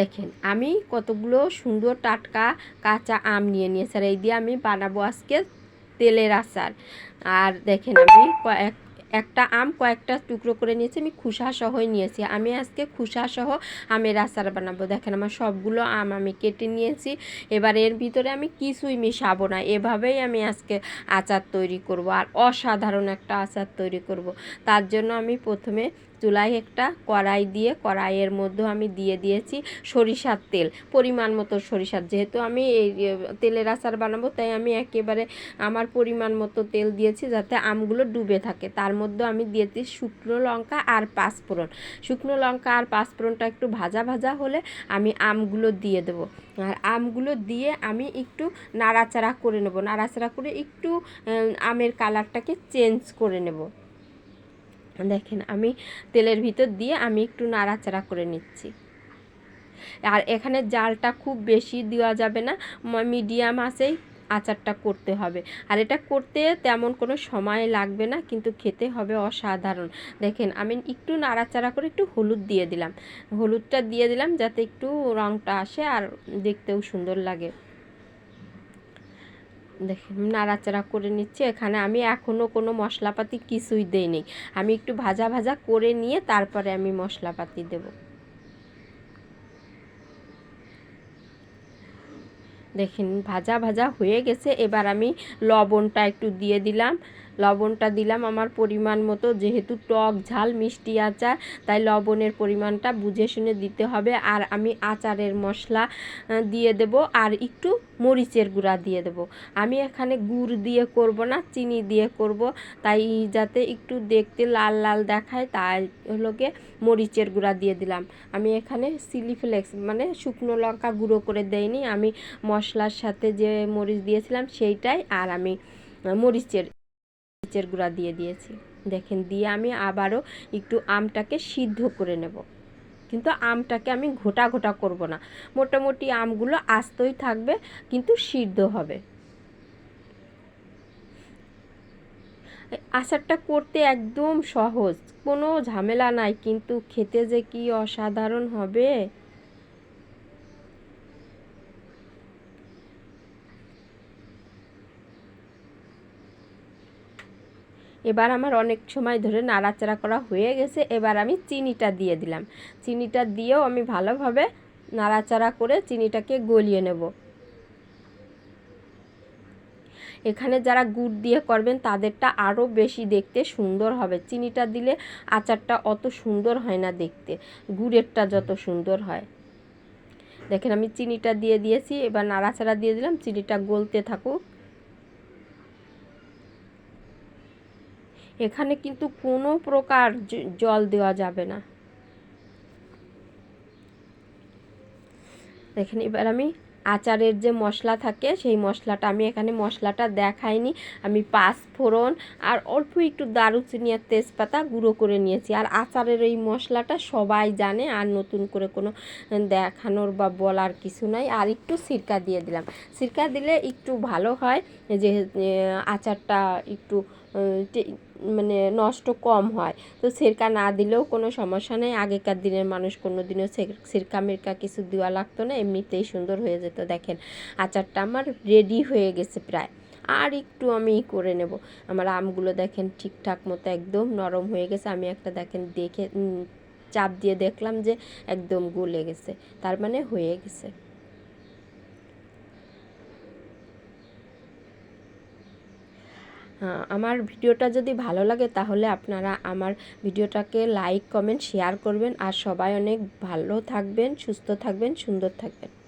দেখেন, আমি কতগুলো সুন্দর টাটকা কাঁচা আম নিয়ে নিয়েছি আর এই দিয়ে আমি বানাবো আজকে তেলের আচার। আর দেখেন, আমি কয়েক, একটা আম কয়েকটা টুকরো করে নিয়েছি, আমি খুসা সহই নিয়েছি। আমি আজকে খুসা সহ আমের আচার বানাবো। দেখেন, আমার সবগুলো আম আমি কেটে নিয়েছি। এবার এর ভিতরে আমি কিছুই মিশাবো না। এভাবেই আমি আজকে আচার তৈরি করব। আর অসাধারণ একটা আচার তৈরি করব। তার জন্য আমি প্রথমে চুলায় একটা কড়াই দিয়ে, কড়াইয়ের মধ্যে আমি দিয়ে দিয়েছি সরিষার তেল। পরিমাণ মতো সরিষার, যেহেতু আমি এই তেলের আচার বানাবো, তাই আমি একেবারে আমার পরিমাণ মতো তেল দিয়েছি যাতে আমগুলো ডুবে থাকে। তার মধ্যে আমি দিয়েছি শুকনো লঙ্কা আর পাঁচফোড়ন। শুকনো লঙ্কা আর পাঁচফোড়নটা একটু ভাজা ভাজা হলে আমি আমগুলো দিয়ে দেবো। আর আমগুলো দিয়ে আমি একটু নাড়াচাড়া করে নেব। নাড়াচাড়া করে একটু আমের কালারটাকে চেঞ্জ করে নেব। দেখেন, আমি তেলের ভিতর দিয়ে আমি একটু নাড়াচাড়া করে নিচ্ছি। আর এখানে জালটা খুব বেশি দেওয়া যাবে না মিডিয়াম আছেই আচারটা করতে হবে। আর এটা করতে তেমন কোনো সময় লাগবে না, কিন্তু খেতে হবে অসাধারণ। দেখেন, আমি একটু নাড়াচাড়া করে একটু হলুদ দিয়ে দিলাম। হলুদটা দিয়ে দিলাম যাতে একটু রঙটা আসে আর দেখতেও সুন্দর লাগে। দেখেন নাড়াচাড়া করে নিচ্ছি। এখানে আমি এখনও কোনো মশলাপাতি কিছুই দেইনি। আমি একটু ভাজা ভাজা করে নিয়ে তারপরে আমি মশলাপাতি দেব। দেখেন, ভাজা ভাজা হয়ে গেছে। এবার আমি লবণটা একটু দিয়ে দিলাম। লবণটা দিলাম আমার পরিমাণ মতো, যেহেতু টক ঝাল, মিষ্টি আচার, তাই লবণের পরিমাণটা বুঝে শুনে দিতে হবে। আর আমি আচারের মশলা দিয়ে দেব, আর একটু মরিচের গুঁড়া দিয়ে দেব। আমি এখানে গুড় দিয়ে করব না, চিনি দিয়ে করব। তাই যাতে একটু দেখতে লাল লাল দেখায়, তাই হলোকে মরিচের গুঁড়া দিয়ে দিলাম। আমি এখানে চিলি ফ্লেক্স মানে শুকনো লঙ্কা গুঁড়ো করে দেয়নি আমি মশলার সাথে যে মরিচ দিয়েছিলাম, সেইটাই, আর আমি মরিচের মরিচের গুঁড়া দিয়ে দিয়েছি। দেখেন, দিয়ে আমি আবারও একটু আমটাকে সিদ্ধ করে নেব। কিন্তু আমটাকে আমি ঘোটা ঘোটা করব না। মোটামুটি আমগুলো আস্তই থাকবে, কিন্তু সিদ্ধ হবে। আচারটা করতে একদম সহজ, কোনো ঝামেলা নাই, কিন্তু খেতে যে কি অসাধারণ হবে। এবার আমার অনেক সময় ধরে নাড়াচাড়া করা হয়ে গেছে, এবার আমি চিনিটা দিয়ে দিলাম। চিনিটা দিয়েও আমি ভালোভাবে নাড়াচাড়া করে চিনিটাকে গলিয়ে নেব। এখানে যারা গুড় দিয়ে করবেন, তাদেরটা আরও বেশি দেখতে সুন্দর হবে। চিনিটা দিলে আচারটা অত সুন্দর হয় না দেখতে, গুড়েরটা যত সুন্দর হয়। দেখেন আমি চিনিটা দিয়ে দিয়েছি, এবার নাড়াচাড়া দিয়ে দিলাম, চিনিটা গলতে থাকুক। এখানে কিন্তু কোনো প্রকার জল দেওয়া যাবে না। দেখেন, এবার আমি আচারের যে মশলা থাকে, সেই মশলাটা, আমি এখানে মশলাটা দেখাইনি। আমি পাঁচ ফোড়ন আর অল্প একটু দারুচিনি আর তেজপাতা গুঁড়ো করে নিয়েছি। আর আচারের এই মশলাটা সবাই জানে, আর নতুন করে কোনো দেখানোর বা বলার কিছু নাই। আর একটু সিরকা দিয়ে দিলাম। সিরকা দিলে একটু ভালো হয় যে আচারটা একটু মানে নষ্ট কম হয়। তো সিরকা না দিলেও কোনো সমস্যা নেই। আগেকার দিনের মানুষ কোনো দিনও সিরকা মিরকা কিছু দেওয়া লাগতো না, এমনিতেই সুন্দর হয়ে যেত, দেখেন। আচারটা আমার রেডি হয়ে গেছে প্রায়। আর একটু আমি করে নেব। আমার আমগুলো দেখেন ঠিকঠাক মতো একদম নরম হয়ে গেছে। আমি একটা দেখেন দেখে চাপ দিয়ে দেখলাম যে একদম গলে গেছে। তার মানে হয়ে গেছে। আমার ভিডিওটা যদি ভালো লাগে তাহলে আপনারা আমার ভিডিওটাকে লাইক, কমেন্ট, শেয়ার করবেন। আর সবাই অনেক ভালো থাকবেন, সুস্থ থাকবেন, সুন্দর থাকবেন।